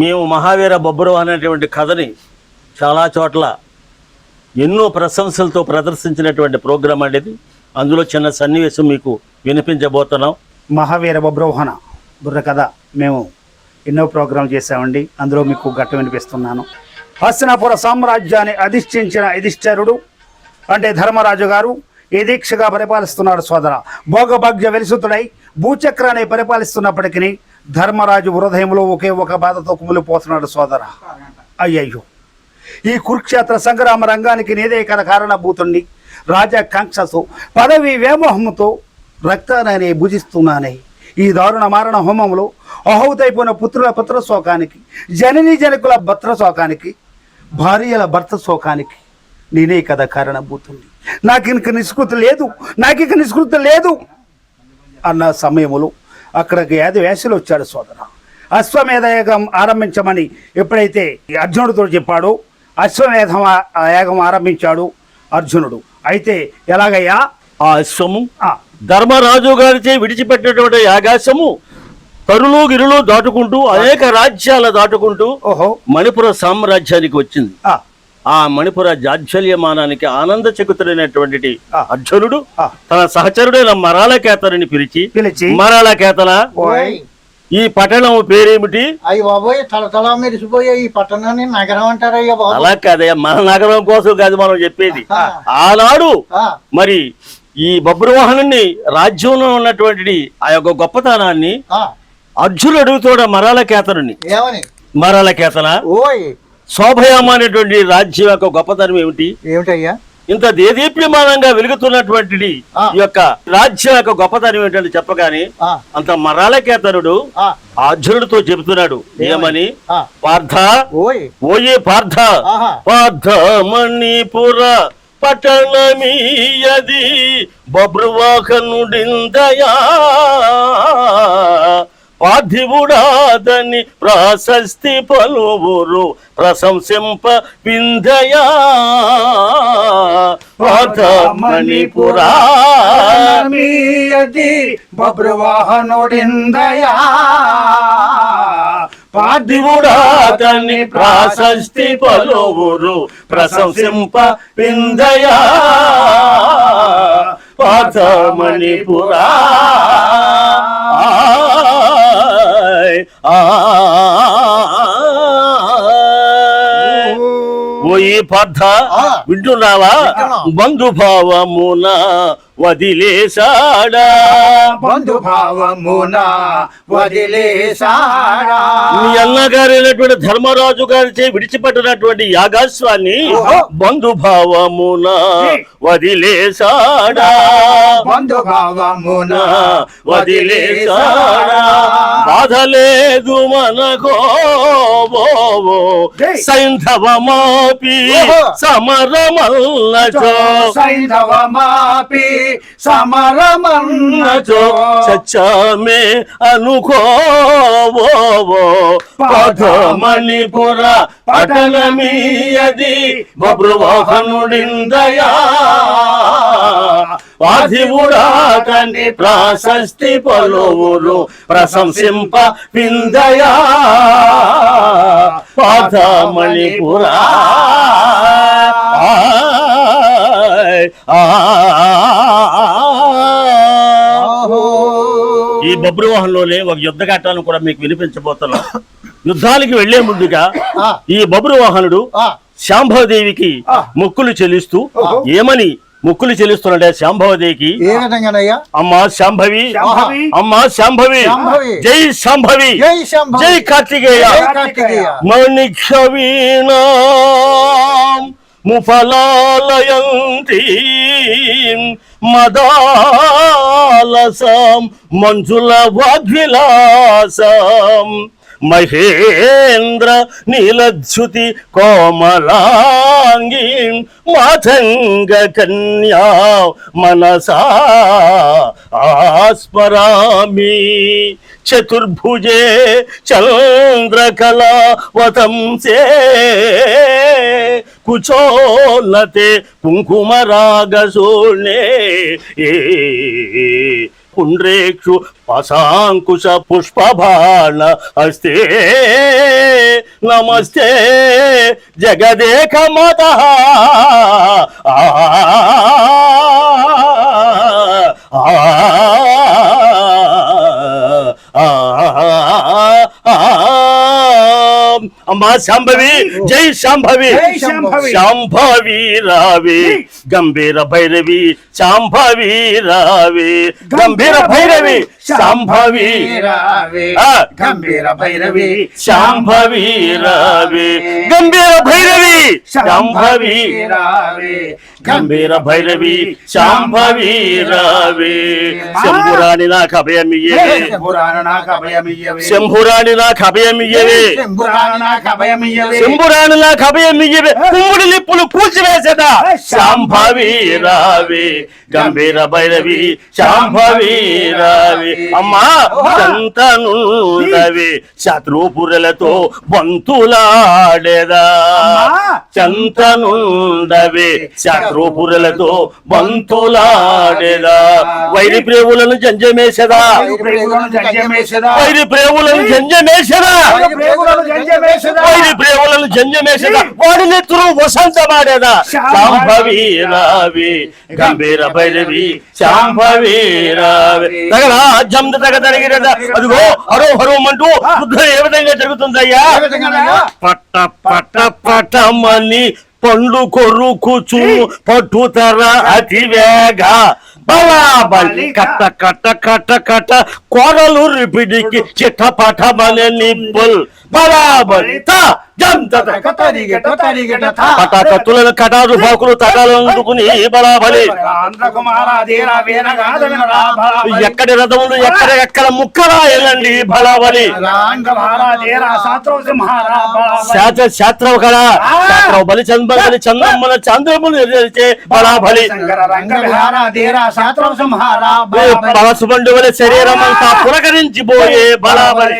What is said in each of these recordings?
మేము మహావీర బొబ్బరు అనేటువంటి కథని చాలా చోట్ల ఎన్నో ప్రశంసలతో ప్రదర్శించినటువంటి ప్రోగ్రాం అనేది అందులో చిన్న సన్నివేశం మీకు వినిపించబోతున్నాం. మహావీర బబ్రోహణ బుర్ర కథ మేము ఎన్నో ప్రోగ్రాం చేశామండి. అందులో మీకు గట్ట వినిపిస్తున్నాను. హస్తినాపుర సామ్రాజ్యాన్ని అధిష్ఠించిన యుధిష్ఠరుడు అంటే ధర్మరాజు గారు ఈ దీక్షగా పరిపాలిస్తున్నాడు సోదర? భోగభాగ్య వెలుసుతుడై భూచక్రాన్ని పరిపాలిస్తున్నప్పటికీ ధర్మరాజు హృదయంలో ఒకే ఒక బాధతో కుమిలిపోతున్నాడు సోదర. అయ్యయ్యో. ఈ కురుక్షేత్ర సంగ్రామ రంగానికి నేదే కథ కారణభూతుణ్ణి రాజాకాంక్షతో పదవి వ్యామోహంతో రక్తాన్ని భుజిస్తున్నానే. ఈ దారుణ మారణ హోమంలో అహౌతైపోయిన పుత్రుల పుత్ర శోకానికి జనని జనకుల భర్త శోకానికి భార్యల భర్త శోకానికి నేనే కదా కారణభూతుంది నాకు ఇంక నిష్కృతి లేదు నాకు ఇంక నిష్కృతి లేదు అన్న సమయంలో అక్కడికి యాది వేసలు వచ్చాడు సోదర. అశ్వమేధ యాగం ఆరంభించమని ఎప్పుడైతే అర్జునుడితో చెప్పాడో అశ్వమేధ యాగం ఆరంభించాడు అర్జునుడు. అయితే ఎలాగయ్యా? ఆ అశ్వము ఆ, ధర్మరాజు గారిచే విడిచిపెట్టినటువంటి యాగాశము తరులు గిరులు దాటుకుంటూ అనేక రాజ్యాల దాటుకుంటూ ఓహో. మణిపుర సామ్రాజ్యానికి వచ్చింది. ఆ, మణిపుర జాజ్వల్యమానానికి ఆనంద చకుతుడైనటువంటి. అర్జునుడు. తన సహచరుడైన మరాళకేతని పిలిచి పిలిచి మరాళకేతన ఓయ్ ఈ పట్టణం పేరేమిటి? అయ్యి బాబోయ్ తల తల మెరిసిపోయే ఈ పట్టణాన్ని నగరం అంటారయ్యా బాబు. అలా కాదయ్యా మన నగరం కోసం కాదు మనం చెప్పేది. ఆనాడు మరి ఈ బబ్రువాహనుని రాజ్యంలో ఉన్నటువంటి ఆ యొక్క గొప్పతనాన్ని అర్జునుడు అడుగుతాడు మరాళకేతనుని ఏమని? మరాళకేతన ఓయ్ శోభయామ అనేటువంటి రాజ్యం యొక్క గొప్పతనం ఏమిటి? ఏమిటయ్యా? ఇంత దేదీప్యమానంగా వెలుగుతున్నటువంటి. ఈ యొక్క రాజ్యం యొక్క గొప్పతనం ఏంటంటే చెప్పగానే అంత ఆ. అర్జునుడితో చెబుతున్నాడు. ఏమని? పార్థ. ఓయ్. పార్థ. పార్థ మణిపుర పట్టణమీయది బబ్రువాహనుడిందయా. పార్థివుడాదని ప్రాశస్తి పలువురు ప్రశంసింప విందయా పార్థ మణిపురా మీయది బబ్రువాహనుడిందయా ప్రాశస్తి పలువురు ప్రశంసింప విందయా పార్థ మణిపురా. ఓయి పార్థ ఆ. వింటున్నావా వింటున్నా. బంధుభావమున వదిలేశాడా? బంధుభావమున వదిలేశాడా? మీ అన్నగారైనటువంటి ధర్మరాజు గారిచే విడిచిపెట్టినటువంటి యాగాశ్వాన్ని ఓహో. బంధుభావమున వదిలేశాడా? బంధుభావమున వదిలేశాడా? బాధ లేదు మనకో. సైంధవమాపి. సమరమల్లచో. సైంధవమాపి సమరమన్నచో సచ్చామే అనుకోవో పథమణిపుర పఠనమీయది బబ్రువాహనుడిందయా వాధివుడాకని ప్రాశస్తి పలువురు ప్రశంసింప విందయా. పాథమణిపురా ఓహో ఈ బబ్రువాహంలోనే ఒక యుద్ధ ఘట్టాలను కూడా మీకు వినిపించబోతున్నాం. యుద్ధానికి వెళ్ళే ముందుగా ఈ బబ్రువాహనుడు శాంభవదేవికి. మొక్కులు చెల్లిస్తూ. ఏమని మొక్కులు చెల్లిస్తున్నాడే శాంభవదేవికి ఏ విధంగానయ్యా? అమ్మా శాంభవి అమ్మా శాంభవి. జై శాంభవి జై శంభ జై కార్తికేయ. జై కార్తికేయ. మణిక్షవీణా. ముఫలాలయంతి మదాలసం మంజుల వాగ్విలాసం మహేంద్ర నీలచ్యుతి కోమలాంగి మాతంగ కన్యా మనసా ఆస్మరామి. చతుర్భుజే చంద్రకళావతంసే కుచోన్నతే కుంకుమరాగశూర్ణే పుండ్రేక్షు పశాంకుశ పుష్పభాణ అస్తే నమస్తే జగదేక మత. అమ్మా శాంభవి జై శాంభవి జై శాంభవి. గంభీర భైరవి శాంభవి రావే. గంభీర భైరవి శాంభవి రావే. గంభీర భైరవి శాంభవి రావే. గంభీర భైరవి శాంభవి రావే. గంభీర భైరవి శాంభవి రావే. శంభురాణి నాకు అభయమియ్యవే. శంభురాన నాకు అభయమియ్యవే. శంభురాణి నాకు అభయమియ్యవే. శంభురాన నాకు అభయమియ్యవే. శంభురాణి నాకు అభయమియ్యవే. కుమ్ముడి లిప్పులు కూల్చివేసేదా? శాంభవి రావే గంభీర భైరవి శాంభవి రావే. అమ్మా చంతనుండవే శత్రుపురలతో బంతులాడేదా? చంతనుండవే శత్రుపురలతో బంతులాడేదా? వైరి ప్రేములను జంజమేసదా. వైరి ప్రేములను జంజమేసదా. వైరి ప్రేములను జంజమేసదా? వాడి నెత్తురు వసంతమాడేదా? శాంభవి రావి గంభీర భైరవి శాంభవి రావి జమ్ద తగ తరిగిరదా అదిగో హరో హరో అంటూ యుద్ధం ఏ విధంగా జరుగుతుందయ్యా? పట్ట పట్ట పట్టమని పండ్లు కొరుకుచు పట్టుతర అతి వేగ. బలాబలి కట్ట కట్ట కట్ట కట్ట కోరలు రిపిడికి చిట్ట పటమనే నిప్పుల్. బలాబలి కటారు బాకులు తటాలు అందుకుని బలాబలి. ఎక్కడి రథములు ఎక్కడ ఎక్కడ ముక్కలా వెళ్ళండి బలాబలి శాస్త్రం బలి చంద్రమ్మల చంద్రములు బలాబలి. పలసుబండి వలె శరీరం అంతా పులకరించిపోయే బలాబలి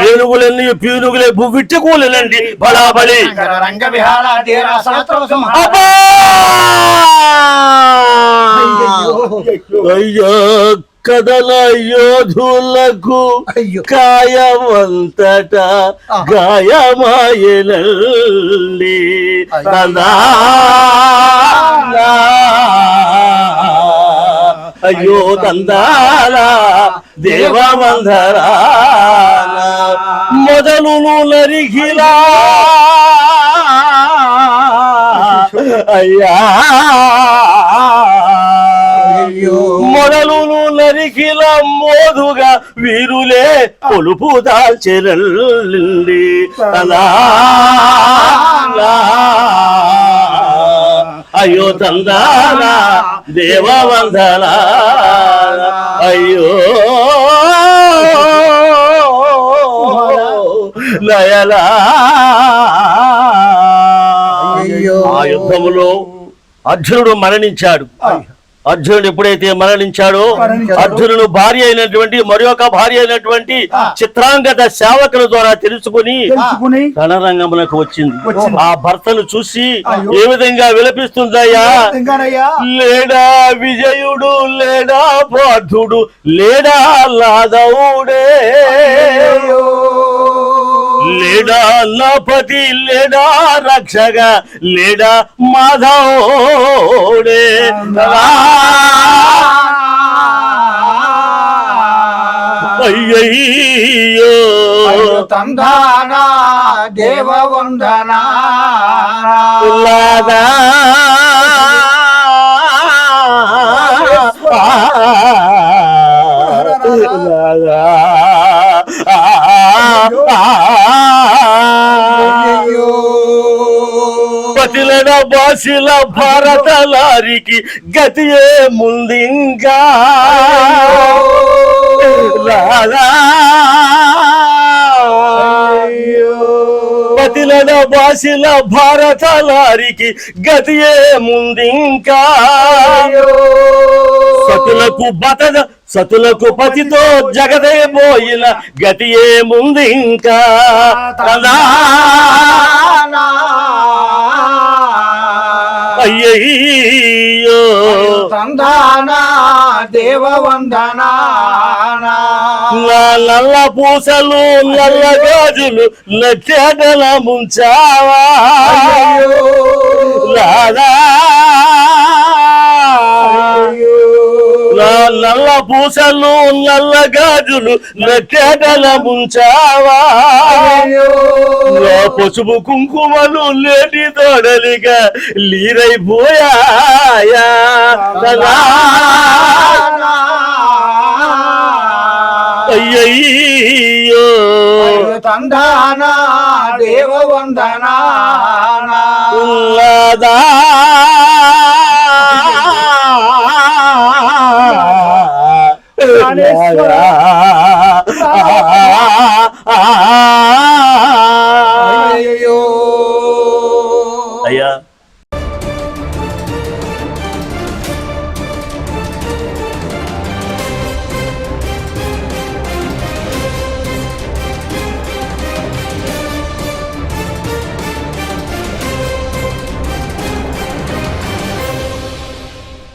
ఏనుగులన్నీ పీనుగులే బువ్విట్టి కూలనండి బలాబలి. రంగ విహార అబ్బా! అయ్యో కదల యోధులకు. కాయమంతట ఆ. గాయమాయనండి. అయ్యో. తందాల దేవమందరా. మొదలును నరిగిలా. అయ్యా. మొదలును నరికిల మోదుగా వీరులే పొలుపు దాల్చెరండి అలా. అయ్యో తందానా దేవవందనా. అయ్యో. ఆ యుద్ధములో అర్జునుడు మరణించాడు. అర్జునుడు ఎప్పుడైతే మరణించాడో. అర్జునుడు భార్య అయినటువంటి మరి ఒక భార్య అయినటువంటి చిత్రాంగద సేవకుల ద్వారా తెలుసుకుని రణరంగములకు వచ్చింది. ఆ భర్తను చూసి. ఏ విధంగా విలపిస్తుందయ్యా? లేడా విజయుడు లేడా పార్థుడు లేడా లాదవుడే లేడా నపతి లేడా రక్షక లేడా మాధవుడే. అయ్యయ్యో. తందానా దేవ వందనా లాదా పతిలన బాసిల భారత లారికి గతియే ముందింగా లాలా పతిలన బాసిల భారత లారికి గతియే ముందింకా. సతులకు బతద సతులకు పతితో జగదే పోయిన గతియే ముందింకా. అయ్యయ్యో. తందానా దేవ వందనా నా నల్ల పూసలు నల్ల గాజులు నచ్చేటల ముంచావా నా నల్ల పూసలు నల్ల గాజులు నచ్చేటల ముంచావా నా పసుపు కుంకుమలు లేటి తోడలిగా లీరైపోయాయా తందానా దేవ వందనా ఉన్నదా ప్రాణేశ్వర.